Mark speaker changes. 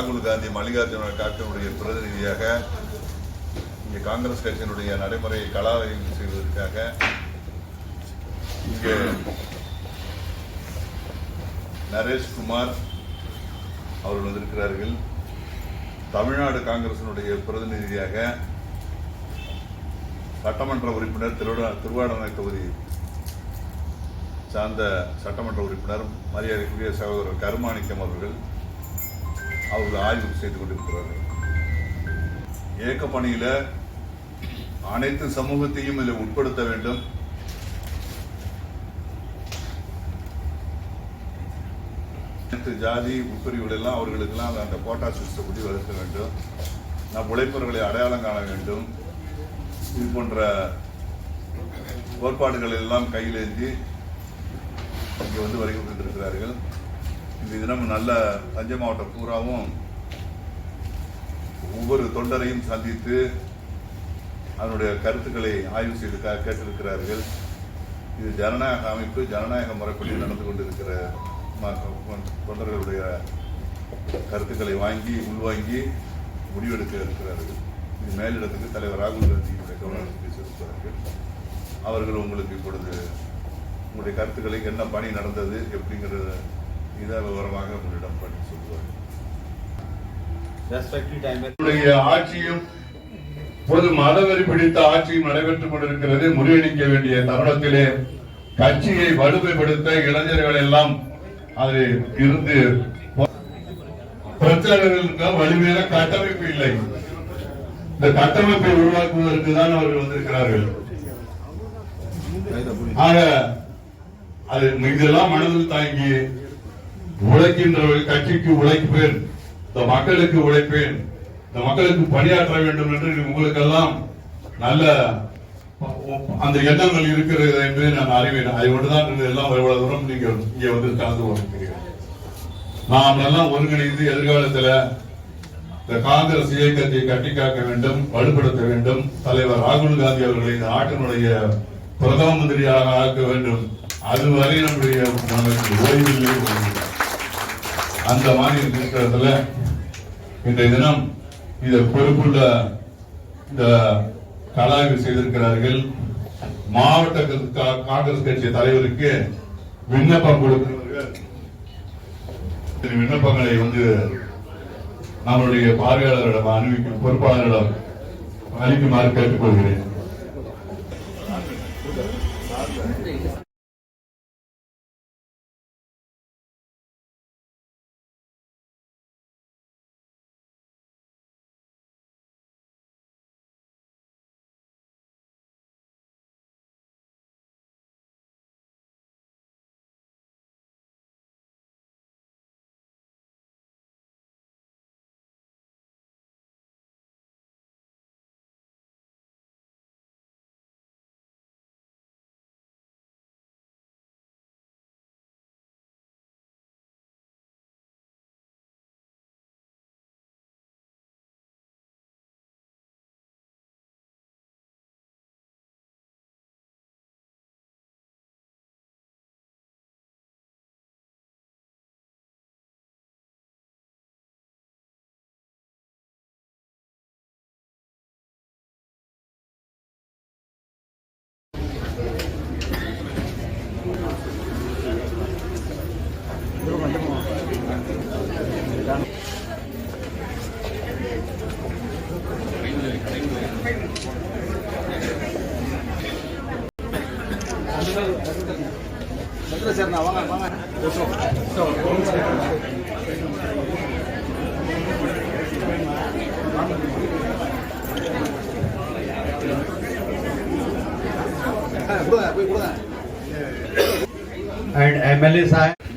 Speaker 1: ராகுல் காந்தி மல்லிகார்ஜுன கார்கனுடைய பிரதிநிதியாக இங்கே காங்கிரஸ் கட்சியினுடைய நடைமுறையை கலாய்வு செய்வதற்காக இங்கே நரேஷ்குமார் அவர்கள் வந்திருக்கிறார்கள். தமிழ்நாடு காங்கிரசினுடைய பிரதிநிதியாக சட்டமன்ற உறுப்பினர் திருவா திருவாடனை தொகுதி சார்ந்த சட்டமன்ற உறுப்பினர் மரியாதைக்குரிய சகோதரர் கருமாணிக்கம் அவர்கள் அவர்கள் ஆய்வு செய்து கொண்டிருக்கிறார்கள் இயக்க பணியில அனைத்து சமூகத்தையும் இதில் உட்படுத்த வேண்டும். அனைத்து ஜாதி உட்பிரிவுகள் எல்லாம் அவர்களுக்கெல்லாம் அந்த கோட்டா சிஸ்டப்படி வளர்க்க வேண்டும். நம் உழைப்பவர்களை அடையாளம் காண வேண்டும். இது போன்ற கோட்பாடுகள் எல்லாம் கையில் ஏந்தி இங்கே வந்து வருகை கொண்டிருக்கிறார்கள் இந்த தினம் நல்ல தஞ்சை மாவட்டம் பூராவும் ஒவ்வொரு தொண்டரையும் சந்தித்து அதனுடைய கருத்துக்களை ஆய்வு செய்து கா- கேட்டிருக்கிறார்கள். இது ஜனநாயக அமைப்பு ஜனநாயக முறைப்படி நடந்து கொண்டிருக்கிற தொண்டர்களுடைய கருத்துக்களை வாங்கி உள்வாங்கி முடிவெடுக்க இருக்கிறார்கள். இது மேலிடத்துக்கு தலைவர் ராகுல் காந்தியுடைய கவனத்துக்கு செலுத்துவார்கள் அவர்கள் உங்களுக்கு இப்பொழுது உங்களுடைய கருத்துக்களை என்ன பணி நடந்தது எப்படிங்கிறத இதை விவரமாக உங்களிடம் பண்ணி சொல்லுவார்கள்
Speaker 2: ஆட்சியும் பொது மதவெறி பிடித்த ஆட்சியும் நடைபெற்றுக் கொண்டிருக்கிறது. முறியடிக்க வேண்டிய தருணத்திலே கட்சியை வலுமைப்படுத்த இளைஞர்கள் எல்லாம் அதில் இருந்து வலிமையான கட்டமைப்பு இல்லை. இந்த கட்டமைப்பை உருவாக்குவதற்கு தான் அவர்கள் வந்திருக்கிறார்கள். ஆக அது இதெல்லாம் மனதில் தாங்கி உழைக்கின்றவர்கள் கட்சிக்கு உழைப்பேன். இந்த மக்களுக்கு உழைப்பேன். இந்த மக்களுக்கு பணியாற்ற வேண்டும் என்று உங்களுக்கெல்லாம் நல்ல அந்த எண்ணங்கள் இருக்கிறது என்பதை நான் அறிவேன். அதை ஒன்றுதான் எல்லாம் எவ்வளவு தூரம் நீங்கள் இங்கே வந்து கலந்து கொண்டிருக்கிறீர்கள். நாம் எல்லாம் ஒருங்கிணைந்து எதிர்காலத்தில் இந்த காங்கிரஸ் இயக்கத்தை கட்டி காக்க வேண்டும் வலுப்படுத்த வேண்டும். தலைவர் ராகுல் காந்தி அவர்களை இந்த நாட்டினுடைய பிரதம மந்திரியாக ஆக்க வேண்டும். அதுவரை நம்முடைய நமக்கு ஓய்வில்லை. அந்த மாதிரி இருக்கிறதுல இன்றைய தினம் இதை பொறுப்புள்ள இந்த கலாய்வு செய்திருக்கிறார்கள். மாவட்ட காங்கிரஸ் கட்சி தலைவருக்கு விண்ணப்பம் கொடுக்கிறவர்கள். விண்ணப்பங்களை வந்து நம்மளுடைய பார்வையாளரிடம் அணிவிக்கும் பொறுப்பாளரிடம் அளிக்குமாறு கேட்டுக்கொள்கிறேன்.
Speaker 3: சார் நான் வாங்க வாங்க கொடுங்க போய் கொடுங்க
Speaker 4: and MLA Sahib.